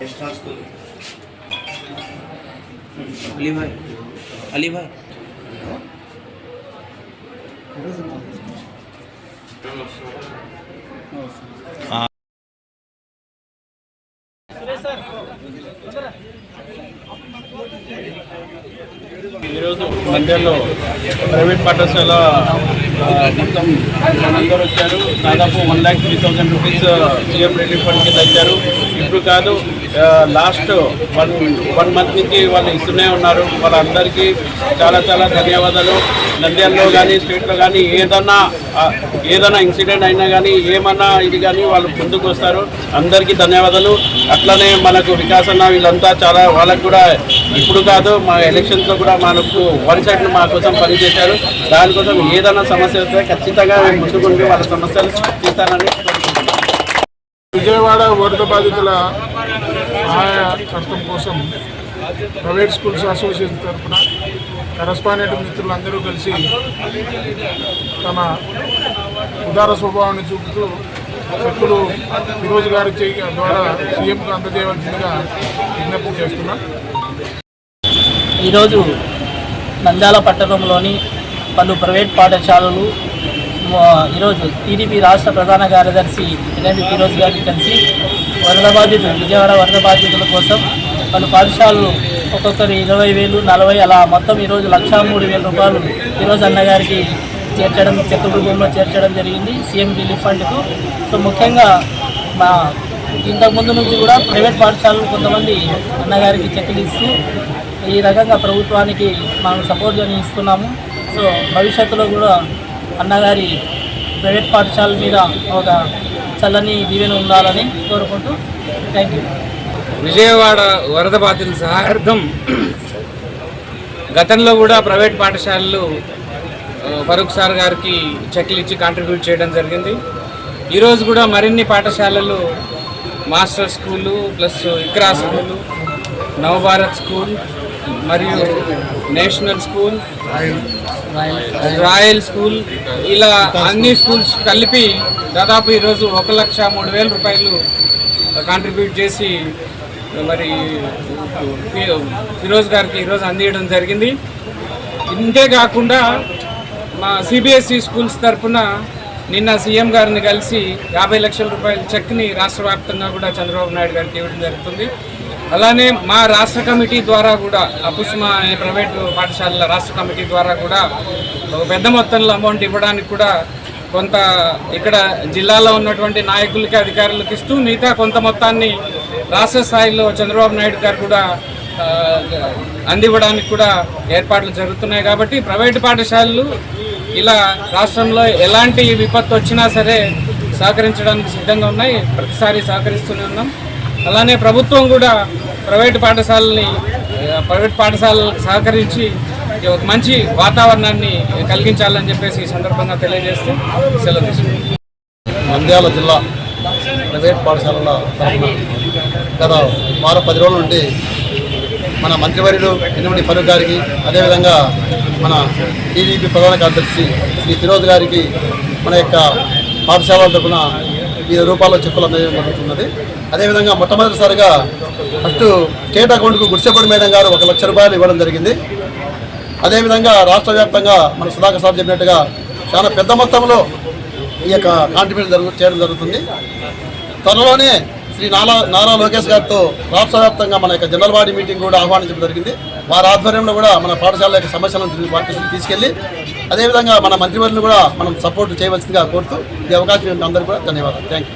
National school Ali भाई अली भाई ఈరోజు మధ్యలో ప్రైవేట్ పాఠశాల మొత్తం అందరూ వచ్చారు. దాదాపు one lakh three thousand rupees CM relief fund కింద ఇచ్చారు. ఇప్పుడు కాదు లాస్ట్ వన్ వన్ మంత్ నుంచి వాళ్ళు ఇస్తూనే ఉన్నారు. వాళ్ళందరికీ చాలా చాలా ధన్యవాదాలు. నంద్యాలలో కానీ స్టేట్లో కానీ ఏదన్నా ఏదైనా ఇన్సిడెంట్ అయినా కానీ ఏమన్నా ఇది కానీ వాళ్ళు ముందుకు వస్తారు. అందరికీ ధన్యవాదాలు. అట్లనే మనకు వికాస్ అన్న వీళ్ళంతా చాలా వాళ్ళకు కూడా ఇప్పుడు కాదు మా ఎలక్షన్స్లో కూడా మనకు వన్ సైడ్ మా కోసం పనిచేశారు దానికోసం ఏదైనా సమస్య వస్తే ఖచ్చితంగా మేము ముందుకుంటూ వాళ్ళ సమస్యలు తీస్తానని కోరుకుంటున్నాను విజయవాడ వరద బాధితుల సహాయ కర్తం కోసం ప్రైవేట్ స్కూల్స్ అసోసియేషన్ తరఫున కరస్పాండెంట్ మిత్రులందరూ కలిసి తమ ఉదార స్వభావాన్ని చూపుతూ చెక్కులు ఫిరోజ్ గారి చేయ ద్వారా సీఎంకు అందజేయవలసిందిగా విజ్ఞప్తి చేస్తున్నాం. ఈరోజు నంద్యాల పట్టణంలోని పలు ప్రైవేట్ పాఠశాలలు ఈరోజు టీడీపీ రాష్ట్ర ప్రధాన కార్యదర్శి ఎన్ఎండి ఫిరోజ్ గారిని కలిసి వరద బాధితులు విజయవాడ వరద బాధితుల కోసం పలు పాఠశాలలు ఒక్కొక్కరు ఇరవై వేలు నలభై అలా మొత్తం ఈరోజు లక్షా మూడు వేల రూపాయలు ఫిరోజ్ అన్నగారికి చేర్చడం చెక్క రూపంలో చేర్చడం జరిగింది సీఎం రిలీఫ్ ఫండ్కు. సో ముఖ్యంగా మా ఇంతకుముందు నుంచి కూడా ప్రైవేట్ పాఠశాలలు కొంతమంది అన్నగారికి చెక్కులు ఇస్తూ ఈ రకంగా ప్రభుత్వానికి మనం సపోర్ట్ అని ఇస్తున్నాము సో భవిష్యత్తులో కూడా అన్నగారి ప్రైవేట్ పాఠశాల మీద ఒక చల్లని దీవెన ఉండాలని కోరుకుంటూ థ్యాంక్ యూ విజయవాడ వరద బాధితుల సహాయార్థం గతంలో కూడా ప్రైవేట్ పాఠశాలలు ఫరూక్ సార్ గారికి చెక్లు ఇచ్చి కాంట్రిబ్యూట్ చేయడం జరిగింది. ఈరోజు కూడా మరిన్ని పాఠశాలలు master school plus Iqra school Navabharat school మరియు నేషనల్ స్కూల్ రాయల్. స్కూల్. ఇలా అన్ని స్కూల్స్ కలిపి దాదాపు ఈరోజు ఒక లక్ష మూడు వేల రూపాయలు కాంట్రిబ్యూట్ చేసి మరి ఫిరోజ్ గారికి ఈరోజు అందియడం జరిగింది. ఇంతే కాకుండా మా సిబిఎస్ఈ స్కూల్స్ తరఫున నిన్న సీఎం గారిని కలిసి యాభై లక్షల రూపాయల చెక్ని రాష్ట్ర వ్యాప్తంగా కూడా చంద్రబాబు నాయుడు గారికి ఇవ్వడం జరుగుతుంది. అలానే మా రాష్ట్ర కమిటీ ద్వారా కూడా అపుస్మా అనే ప్రైవేటు పాఠశాలల రాష్ట్ర కమిటీ ద్వారా కూడా ఒక పెద్ద మొత్తంలో అమౌంట్ ఇవ్వడానికి కూడా కొంత ఇక్కడ జిల్లాలో ఉన్నటువంటి నాయకులకి అధికారులకు ఇస్తూ మిగతా కొంత మొత్తాన్ని రాష్ట్ర స్థాయిలో చంద్రబాబు నాయుడు గారు కూడా అందివ్వడానికి కూడా ఏర్పాట్లు జరుగుతున్నాయి కాబట్టి ప్రైవేటు పాఠశాలలు ఇలా రాష్ట్రంలో ఎలాంటి విపత్తు వచ్చినా సరే సహకరించడానికి సిద్ధంగా ఉన్నాయి. ప్రతిసారి సహకరిస్తూనే ఉన్నాం. అలానే ప్రభుత్వం కూడా ప్రైవేటు పాఠశాలని ప్రైవేట్ పాఠశాలలకు సహకరించి ఒక మంచి వాతావరణాన్ని కలిగించాలని చెప్పేసి ఈ సందర్భంగా తెలియజేస్తూ సెలవు తీసుకుంటాం నంద్యాల జిల్లా ప్రైవేట్ పాఠశాలల తరఫున గత వారం పది రోజుల నుండి మన మంత్రివర్యులు ఎన్నిమడి ఫరూక్ గారికి అదేవిధంగా మన టీడీపీ ప్రధాన కార్యదర్శి శ్రీ ఫిరోజ్ గారికి మన యొక్క పాఠశాలల తరఫున రూపాయల చెక్కులు అందజేయడం జరుగుతున్నది. అదేవిధంగా మొట్టమొదటిసారిగా ఫస్ట్ స్టేట్ అకౌంట్కు గుడిసెపడి మేడం గారు ఒక లక్ష రూపాయలు ఇవ్వడం జరిగింది. అదేవిధంగా రాష్ట్ర వ్యాప్తంగా మన సుధాకర్ సార్ చెప్పినట్టుగా చాలా పెద్ద మొత్తంలో ఈ యొక్క కాంట్రిబ్యూషన్ జరుగు చేయడం జరుగుతుంది. త్వరలోనే శ్రీ నారా నారా లోకేష్ గారితో రాష్ట్ర వ్యాప్తంగా మన యొక్క జనరల్ బాడీ మీటింగ్ కూడా ఆహ్వానించడం జరిగింది. వారి ఆధ్వర్యంలో కూడా మన పాఠశాల యొక్క సమస్యలను తిరిగి తీసుకెళ్ళి అదేవిధంగా మన మంత్రివర్యులు కూడా మనం సపోర్ట్ చేయవలసిందిగా కోరుతూ ఈ అవకాశం అందరికీ కూడా ధన్యవాదాలు. Thank you